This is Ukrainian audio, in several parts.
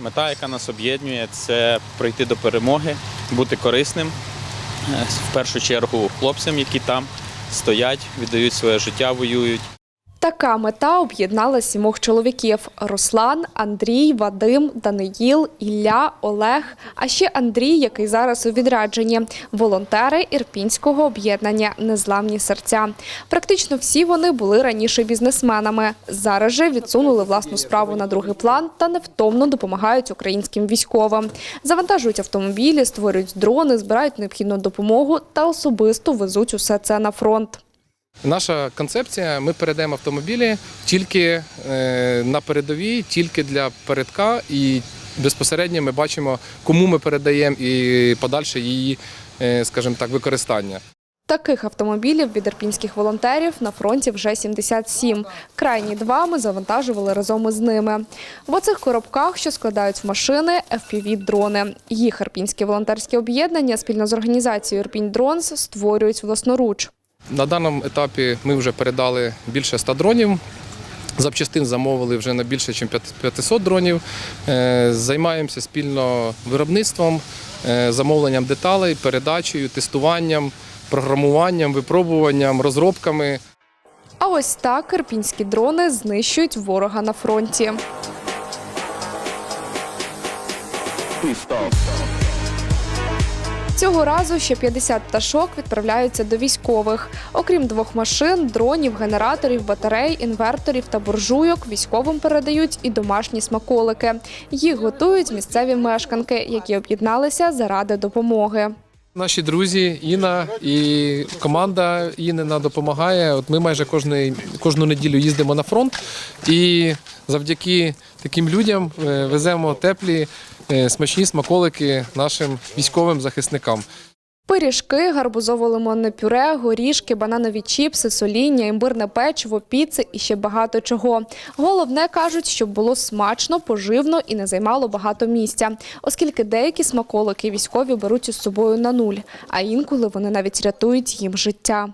Мета, яка нас об'єднує, це прийти до перемоги, бути корисним е, в першу чергу хлопцям, які там стоять, віддають своє життя, воюють. Така мета об'єднала сімох чоловіків: Руслан, Андрій, Вадим, Даниїл, Ілля, Олег, а ще Андрій, який зараз у відрядженні, волонтери Ірпінського об'єднання Незламні серця. Практично всі вони були раніше бізнесменами. Зараз же відсунули власну справу на другий план та невтомно допомагають українським військовим. Завантажують автомобілі, створюють дрони, збирають необхідну допомогу та особисто везуть усе це на фронт. Наша концепція: ми передаємо автомобілі тільки е, на передовій, тільки для передка, і безпосередньо ми бачимо, кому ми передаємо і подальше її, е, скажімо так, використання. Таких автомобілів від ірпінських волонтерів на фронті вже 77. Крайні два ми завантажували разом із ними. В оцих коробках, що складають в машини, FPV-дрони. Їх ірпінське волонтерське об'єднання спільно з організацією «Ірпінь Дронс» створюють власноруч. На даному етапі ми вже передали більше 100 дронів. Запчастин замовили вже на більше, ніж 500 дронів. Е, Займаємося спільно виробництвом, е, замовленням деталей, передачею, тестуванням, програмуванням, випробуванням, розробками. А ось так ірпінські дрони знищують ворога на фронті. Цього разу ще 50 пташок відправляються до військових. Окрім двох машин, дронів, генераторів, батарей, інверторів та буржуйок, військовим передають і домашні смаколики. Їх готують місцеві мешканки, які об'єдналися заради допомоги. Наші друзі, Інна і команда Іннина допомагає. От ми майже кожної, кожну неділю їздимо на фронт і завдяки таким людям е, веземо теплі, смачні смаколики нашим військовим захисникам. Пиріжки, гарбузово-лимонне пюре, горішки, бананові чіпси, соління, імбирне печиво, піци і ще багато чого. Головне кажуть, щоб було смачно, поживно і не займало багато місця, оскільки деякі смаколики військові беруть із собою на нуль, а інколи вони навіть рятують їм життя.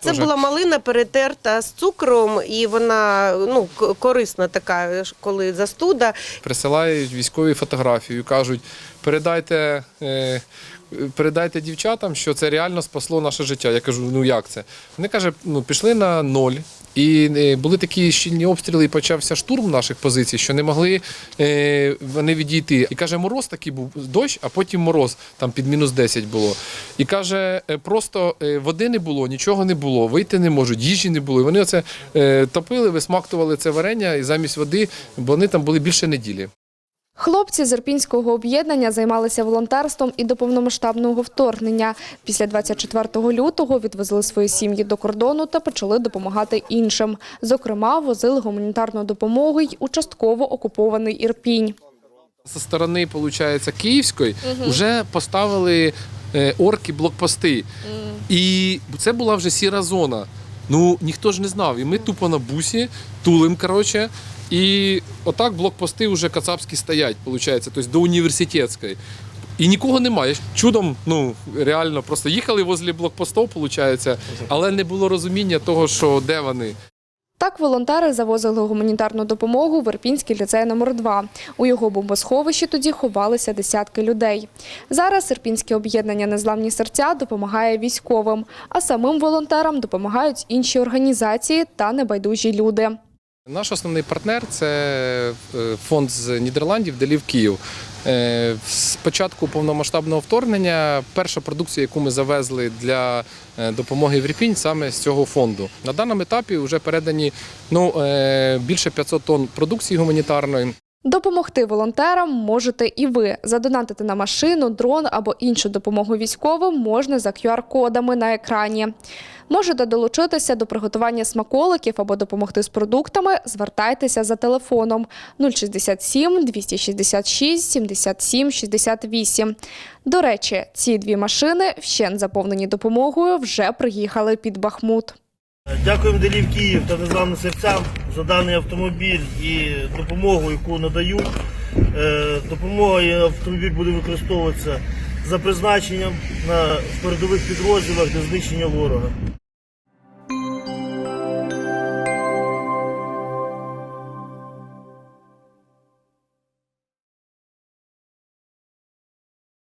Це була малина перетерта з цукром, і вона ну корисна така, коли застуда. Присилають військові фотографію, кажуть, передайте. е, Передайте дівчатам, що це реально спасло наше життя. Я кажу, ну як це? Вони каже, ну пішли на ноль. І е, були такі щільні обстріли, і почався штурм наших позицій, що не могли е, вони відійти. І каже, мороз такий був дощ, а потім мороз там під мінус 10 було. І каже, е, просто води не було, нічого не було, вийти не можуть, їжі не було. І вони оце топили, висмактували це варення, і замість води, вони там були більше неділі. Хлопці з Ірпінського об'єднання займалися волонтерством і до повномасштабного вторгнення. Після 24 лютого відвезли свої сім'ї до кордону та почали допомагати іншим. Зокрема, возили гуманітарну допомогу й у частково окупований Ірпінь. Зі сторони, виходить, Київської вже поставили е, орки блокпости. І це була вже сіра зона. Ну ніхто ж не знав. І ми тупо на бусі тулим, коротше. І отак блокпости вже кацапські стоять, виходить, тобто до університетської. І нікого немає. Чудом, ну реально, просто їхали возле блокпостів, виходить, але не було розуміння того, що де вони. Так волонтери завозили гуманітарну допомогу в Ірпінський ліцей номер 2 У його бомбосховищі тоді ховалися десятки людей. Зараз Ірпінське об'єднання Незламні серця допомагає військовим, а самим волонтерам допомагають інші організації та небайдужі люди. Наш основний партнер це е, фонд з Нідерландів Делів Київ. Е, З початку повномасштабного вторгнення перша продукція, яку ми завезли для е, допомоги в Ірпінь, саме з цього фонду. На даному етапі вже передані ну, е, більше 500 тонн продукції гуманітарної. Допомогти волонтерам можете і ви. Задонатити на машину, дрон або іншу допомогу військовим можна за QR-кодами на екрані. Можете долучитися до приготування смаколиків або допомогти з продуктами. Звертайтеся за телефоном 067 266 77 68. До речі, ці дві машини, вщент заповнені допомогою, вже приїхали під Бахмут. Дякуємо Делів Київ та незламним серцям за даний автомобіль і допомогу, яку надають. Е, Допомога і автомобіль буде використовуватися за призначенням на передових підрозділах для знищення ворога.